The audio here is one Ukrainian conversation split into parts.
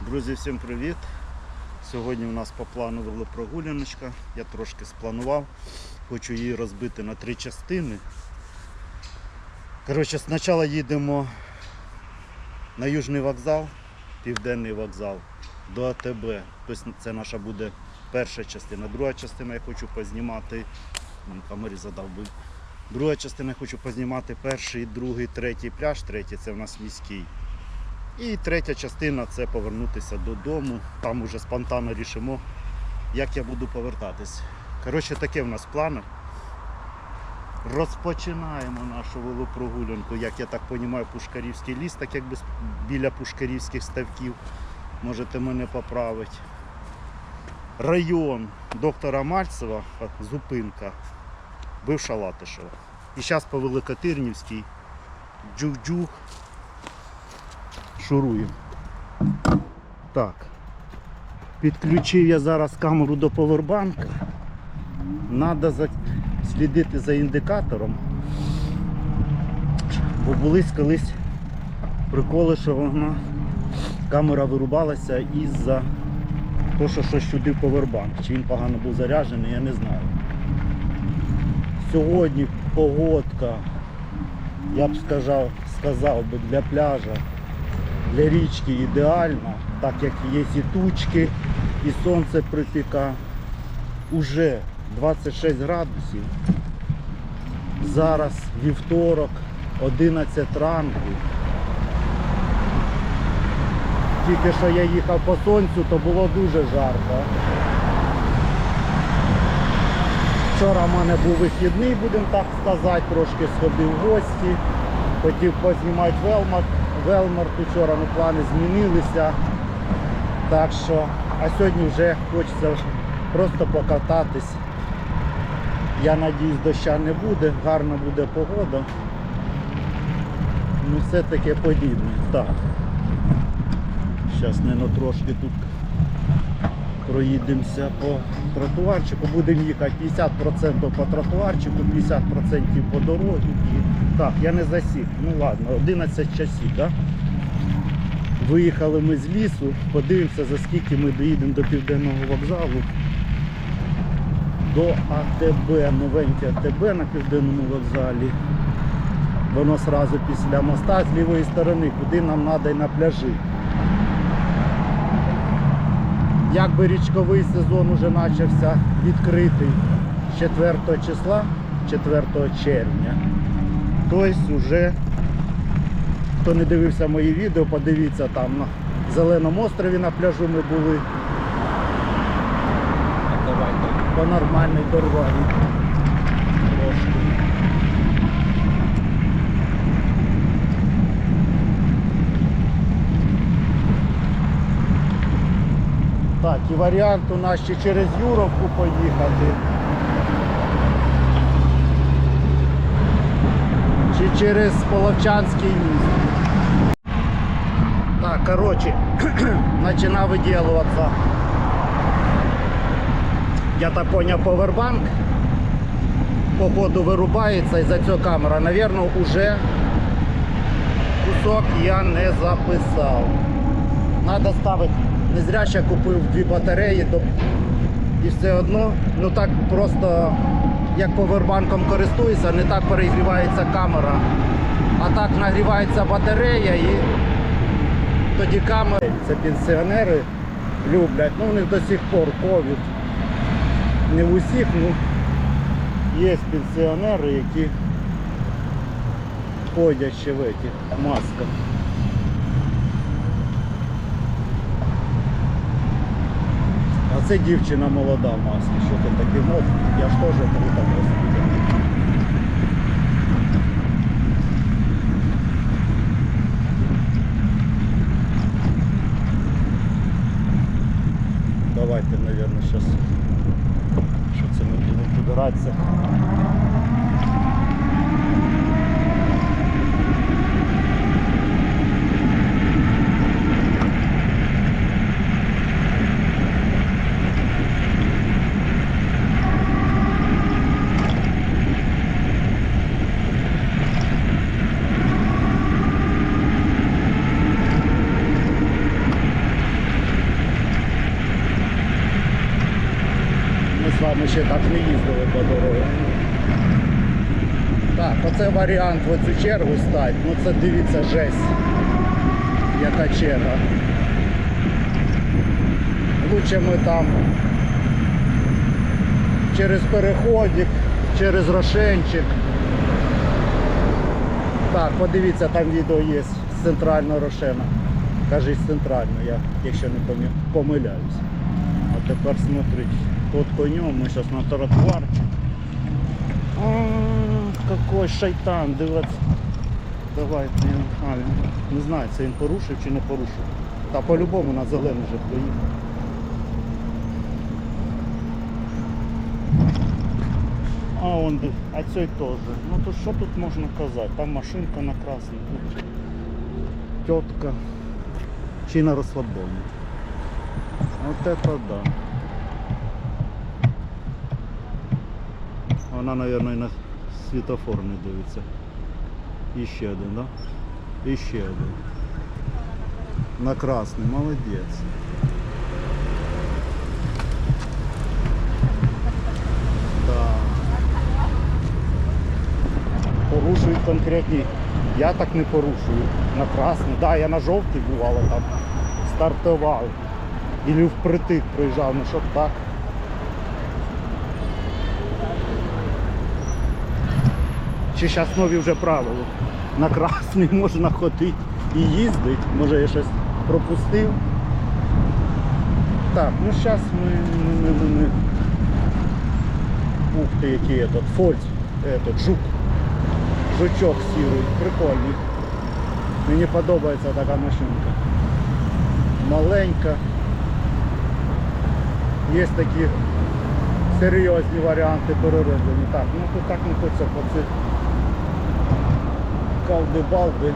Друзі, всім привіт! Сьогодні у нас по плану велопрогуляночка. Я трошки спланував. Хочу її розбити на три частини. Коротше, спочатку їдемо на Южний вокзал, Південний вокзал, до АТБ. Тобто це наша буде перша частина. Друга частина я хочу познімати. Камері задав би. Друга частина я хочу познімати перший, другий, третій пляж. Третій це в нас міський. І третя частина це повернутися додому. Там уже спонтанно рішимо, як я буду повертатись. Коротше, таке в нас плани. Розпочинаємо нашу велопрогулянку, як я так розумію, Пушкарівський ліс, так якби біля Пушкарівських ставків. Можете мене поправити. Район доктора Мальцева, зупинка, бивша Латишева. І зараз по Великотирнівській, джух-джух, шуруємо. Так. Підключив я зараз камеру до повербанка. Треба слідити за індикатором. Бо були колись приколи, що вона камера вирубалася із-за того, що щось чудив повербанк. Чи він погано був заряджений, я не знаю. Сьогодні погодка, я б сказав, сказав би для пляжа для річки ідеально, так як є і тучки, і сонце припіка. Уже 26 градусів. Зараз вівторок, 11 ранку. Тільки що я їхав по сонцю, то було дуже жарко. Вчора в мене був вихідний, будемо так сказати, трошки сходив в гості. Хотів познімати Велмар. Велмарт вчора ну, плани змінилися. Так що, а сьогодні вже хочеться просто покататись. Я надіюсь, доща не буде, гарна буде погода. Ну все таке подібне. Так. Зараз не трошки тут проїдемося по тротуарчику. Будемо їхати 50% по тротуарчику, 50% по дорозі. Так, я не засік. Ну ладно, 11 часів, так? Виїхали ми з лісу, подивимося, за скільки ми доїдемо до південного вокзалу. До АТБ, новеньке АТБ на південному вокзалі. Воно одразу після моста з лівої сторони, куди нам треба на пляжі. Якби річковий сезон уже почався відкритий 4 числа, 4 червня. Тобто вже, хто не дивився мої відео, подивіться там на Зеленому острові на пляжу ми були по нормальній дорозі. Так, і варіант у нас ще через Юровку поїхати. Через Половчанський міст. Так, короче, починав виділуватися. Я так понял, повербанк походу вирубається і за цього камера. Наверно, уже кусок я не записав. Надо ставити. Не зря ще купив дві батареї, і все одно, ну так просто як повербанком користуюся, не так перегрівається камера. А так нагрівається батарея і тоді камера. Це пенсіонери люблять, ну у них до сих пор ковід не в усіх, ну є пенсіонери, які ходять ще в этих масках. Це дівчина молода в масці, що це таке мов, я ж теж круто просто. Давайте, наверное, сейчас що це будем будемо ще так не їздили по дорогах. Так, оце варіант в оцю чергу стати. Ну це дивіться жесть. Яка черга. Лучше ми там через переходик, через рошенчик. Так, подивіться, там відео є з центрального рошена. Каже, з центрального, я, якщо не помиляюсь. А тепер смотрите, под конем, ми зараз на тротуар. А, какой шайтан, дивиться. Давай, не, а, не знаю, це він порушив чи не порушив. Та по-любому на зелений вже проїхав. А он, а цей теж. Ну то що тут можна казати? Там машинка на красній, тут тітка. Чи на розслабоні. От это да. Вона, мабуть, на світофор не дивиться. І ще один, да? І ще один. На красний, молодець. Порушують конкретні. Я так не порушую. На красний. Да, я на жовтий бувало там стартував. Ілі впритик проїжджав, ну щоб так. Чи зараз нові вже правила? На красний можна ходити і їздити. Може я щось пропустив. Так, ну зараз ми, ми, ми, ми. Ух ти, який этот фольц, этот жук. Жучок сірий, прикольний. Мені подобається така машинка. Маленька. Є такі серйозні варіанти перероблені. Так, ну тут так не хочеться по цих калди-балди.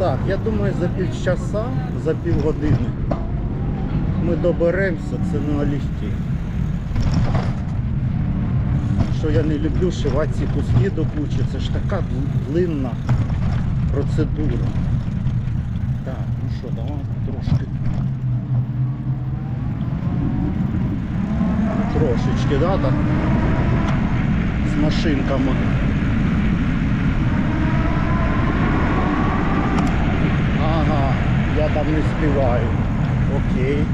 Так, я думаю, за півчаса, за півгодини ми доберемося, це на ліфті. Що я не люблю шивати ці куски до кучі, це ж така длинна процедура. Так, ну що, давай трошки. Трошечки, да, так? З машинками. Я там не співаю. Окей.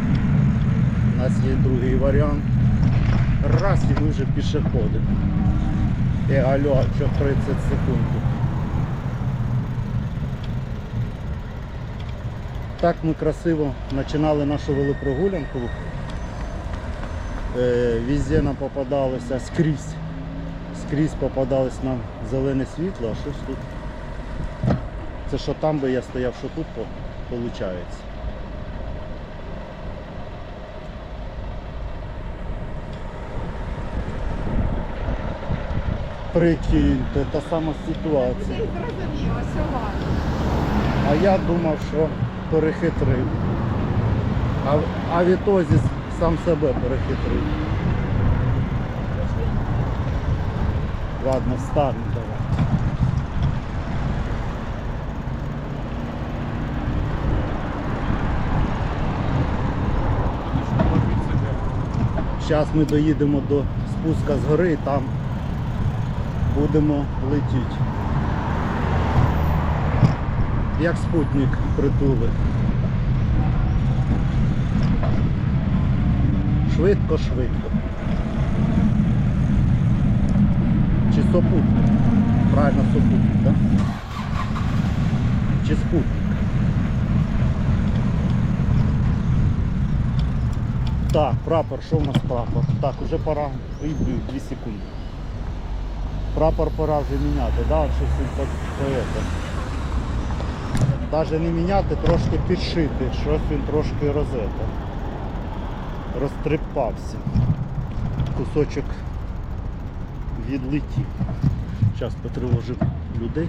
У нас є другий варіант. Раз і ми вже пішоходи. Е, алло, що 30 секунд? Так ми красиво починали нашу велопрогулянку. Е, везде нам попадалося скрізь. Скрізь попадалось нам зелене світло, а щось тут. Це що там би я стояв, що тут виходить. Прикиньте, та сама ситуація. А я думав, що перехитрив. А, а в ітозі сам себе перехитрив. Ладно, встану давай. Зараз ми доїдемо до спуска з гори і там будемо летіти. Як спутник притули. Швидко, швидко. Чи сопутник? Правильно сопутник, так? Чи спутник? Так, прапор, що в нас прапор? Так, уже пора. Блін, 2 секунди. Прапор пора вже міняти, да? Щось по, по не міняти, трошки підшити. Щось він трошки розета. Розтрипався. Кусочок відлетів. Зараз потривожив людей.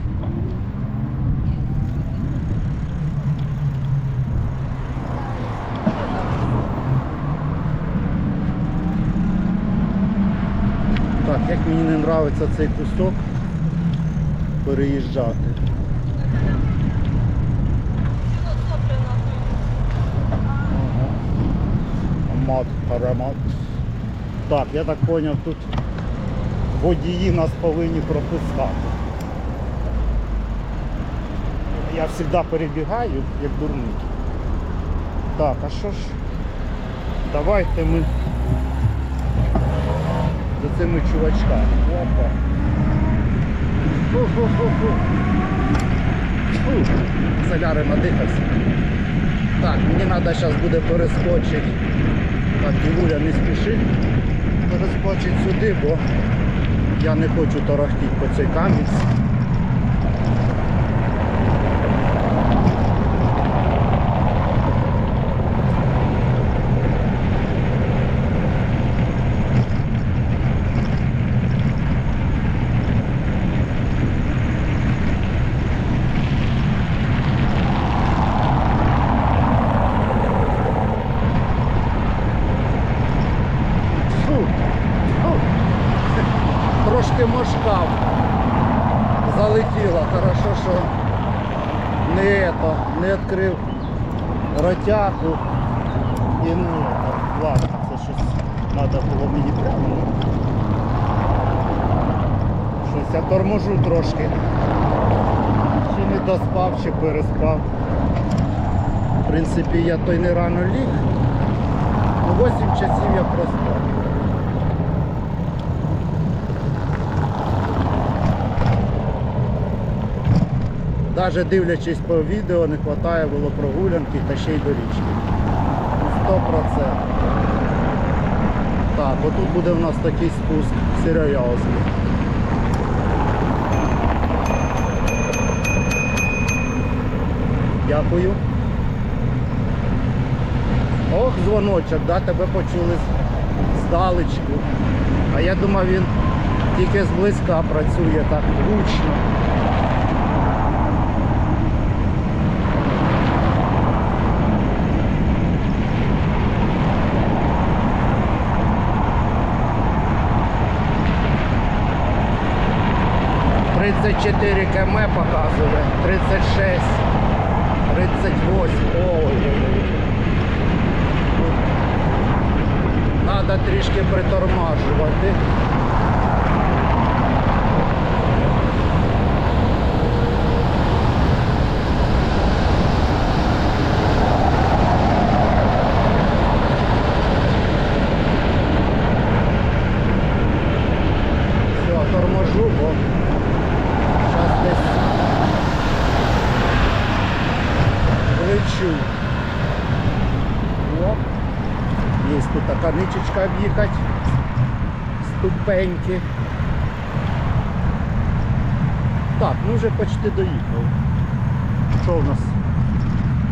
Так, як мені не подобається цей кусок переїжджати. Ага. Мат, аромат. Так, я так зрозумів, тут водії нас повинні пропускати. Я завжди перебігаю, як дурник. Так, а що ж? Давайте ми цими чувачками. Опа. Фу-фу-фу-фу. Фу. Соляри надихався. Так, мені треба зараз буде перескочити. Так, Дівуля, не спіши. Перескочити сюди, бо я не хочу торохтіти по цій камінці. Фу. Фу. Трошки мошкав. Залетіла. Хорошо, що не это, не відкрив ротяку. І ну, это, ладно, це щось треба було мені прямо. ну. Щось я торможу трошки. Чи не доспав, чи переспав. В принципі, я той не рано ліг. Ну, 8 часів я проспав. Даже дивлячись по відео, не вистачає було прогулянки та ще й до річки. Ну, 100%. Так, отут буде в нас такий спуск серйозний. Дякую. Ох, дзвоночок, да, тебе почули здалечку. А я думав, він тільки зблизька працює так гучно. Тридцять чотири км показує, 36, 38. Ой-ой-ой. Треба трішки притормажувати. Все, торможу, бо зараз десь лечу. Оп. Є тут така ничечка об'їхати. Ступеньки. Так, ми вже почти доїхали. Що у нас?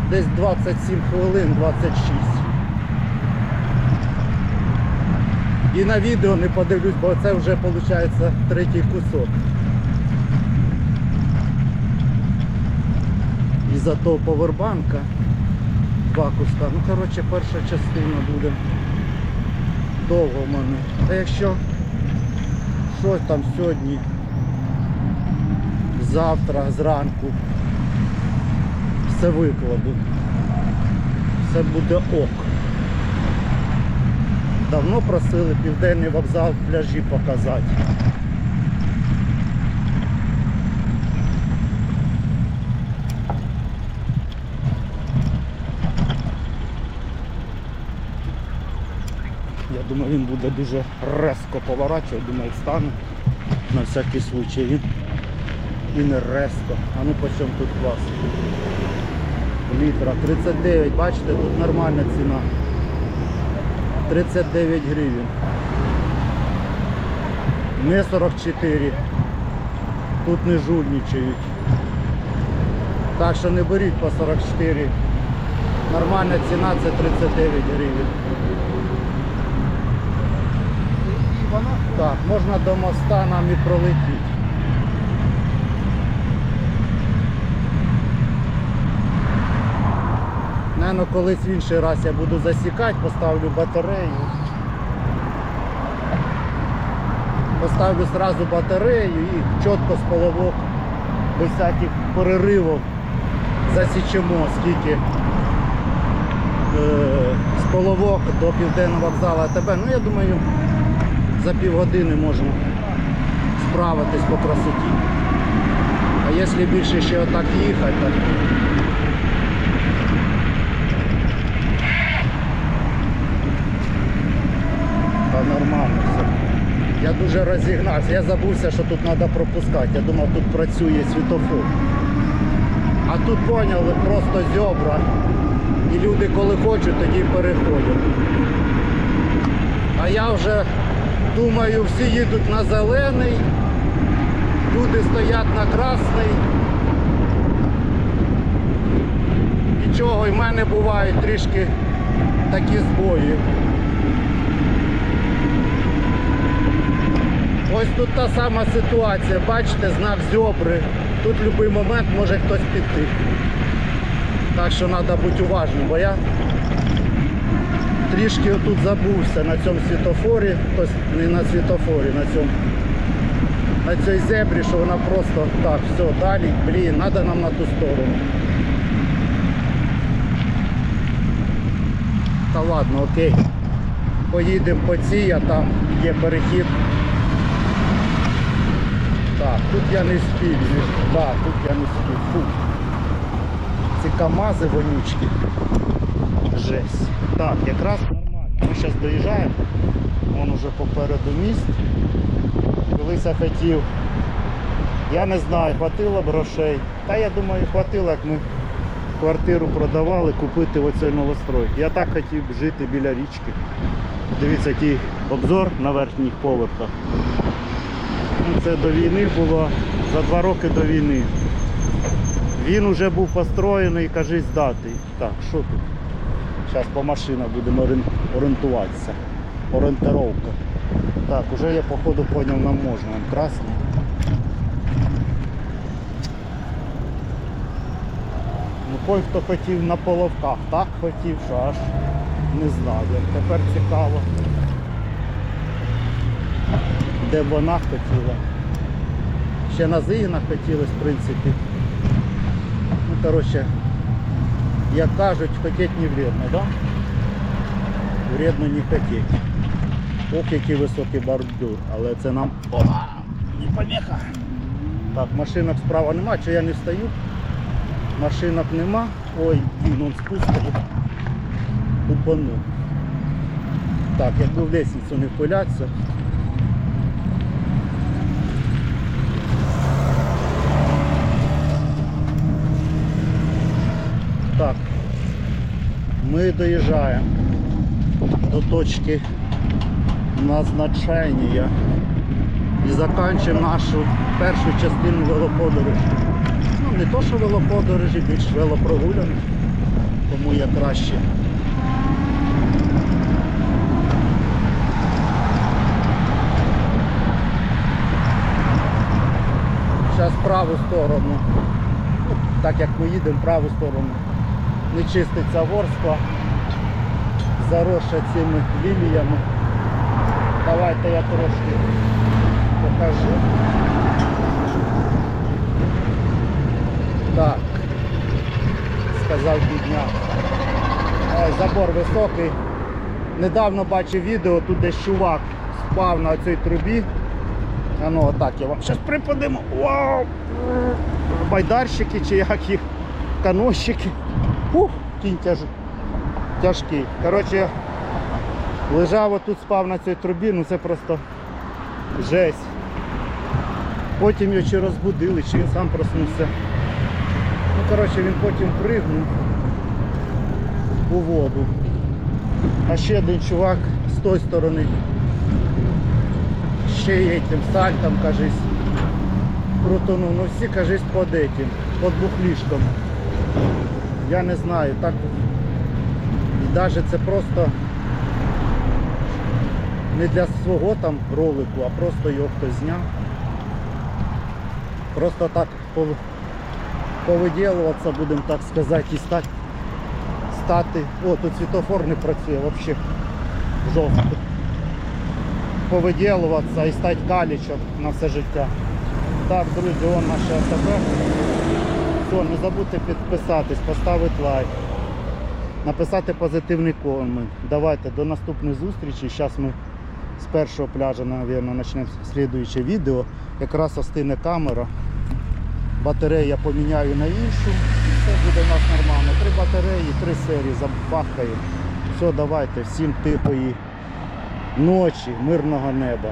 Десь 27 хвилин, 26. І на відео не подивлюсь, бо це вже виходить третій кусок. Із-за того повербанка два куска. Ну, коротше, перша частина буде довго в мене. Та якщо щось там сьогодні, завтра, зранку, все викладу. Все буде ок. Давно просили південний вокзал пляжі показати. Я думаю, він буде дуже резко поворачувати, думаю, встане на всякий случай. Він і не резко. А ну по чому тут клас? Літра 39, бачите, тут нормальна ціна. 39 гривень. Не 44. Тут не жульничають. Так що не беріть по 44. Нормальна ціна це 39 гривень. Так, можна до моста нам і пролетіти. Наверно, колись в інший раз я буду засікати, поставлю батарею. поставлю сразу батарею і чітко з половок, без всяких переривів засічемо, скільки е, з половок до південного вокзалу АТБ. Ну я думаю, за півгодини можна справитись по красоті. А якщо більше ще отак їхати, так Та нормально все. Я дуже розігнався. Я забувся, що тут треба пропускати. Я думав, тут працює світофор. А тут поняли, просто зьобра. І люди коли хочуть, тоді переходять. А я вже думаю, всі їдуть на зелений, люди стоять на красний. Нічого, і в мене бувають трішки такі збої. Ось тут та сама ситуація, бачите, знак зьобри. Тут в будь-який момент може хтось піти. Так що треба бути уважним, бо я трішки тут забувся на цьому світофорі, тобто не на світофорі, на цьому на цій зебрі, що вона просто так, все, далі, блін, треба нам на ту сторону. Та ладно, окей. Поїдемо по цій, а там є перехід. Так, тут я не спів. Да, тут я не спів. Фу. Ці КАМАЗи вонючки. Жесть. Так, якраз нормально. Ми зараз доїжджаємо. Вон уже попереду міст. Колись я хотів. Я не знаю, хватило б грошей. Та я думаю, хватило, як ми квартиру продавали, купити оцей новострой. Я так хотів жити біля річки. Дивіться, який обзор на верхніх поверхах. Ну, Це до війни було за два роки до війни. Він вже був построєний, кажись, здатий. Так, що тут? Зараз по машинах будемо орієн- орієнтуватися. Орієнтировка. Так, уже я походу поняв нам можна. Вон красний. Ну той, хто хотів на половках, так хотів, що аж не знаю. Тепер цікаво. Де б вона хотіла. Ще на зигінах хотілося, в принципі. Ну, коротше, як кажуть, хотеть не вредно, да? Вредно не хотеть. Ох, який високий бордюр, але це нам... Опа! Не помеха. Так, машинок справа нема, чи я не встаю? Машинок нема. Ой, він спустив. Упану. Так, якби в лестницю не впилятися. Так, ми доїжджаємо до точки назначення і закінчимо нашу першу частину велоподорожі. Ну, не то, що велоподорожі, більш велопрогулянки, тому я краще. Зараз праву сторону, ну, так як ми їдемо праву сторону, не чиститься ворскла, заросша цими ліліями. Давайте я трошки покажу. Так, сказав бідняк. Ой, забор високий. Недавно бачив відео, тут десь чувак спав на цій трубі. А ну отак я вам зараз припадемо. Вау! Байдарщики чи як їх, канощики. Фух, кінь тяж... тяжкий. Коротше, лежав отут спав на цій трубі, ну це просто жесть. Потім його чи розбудили, чи він сам проснувся. Ну, коротше, він потім пригнув у воду. А ще один чувак з тої сторони ще є тим сальтом, кажись, крутонув. Ну всі, кажись, під этим, під бухлішком. Я не знаю, так і навіть це просто не для свого там ролику, а просто його хтось зняв. Просто так пов- повиділуватися, будемо так сказати, і стати. стати. О, тут світофор не працює взагалі жорстко. повиділуватися і стати калічом на все життя. Так, друзі, он наше АТБ. Все, не забудьте підписатись, поставити лайк, написати позитивний комент. Давайте до наступної зустрічі. Зараз ми з першого пляжу, мабуть, почнемо слідуюче відео. Якраз остине камера. Батарею я поміняю на іншу. Все буде у нас нормально. Три батареї, три серії забахкаю. Все, давайте, всім тихої ночі, мирного неба.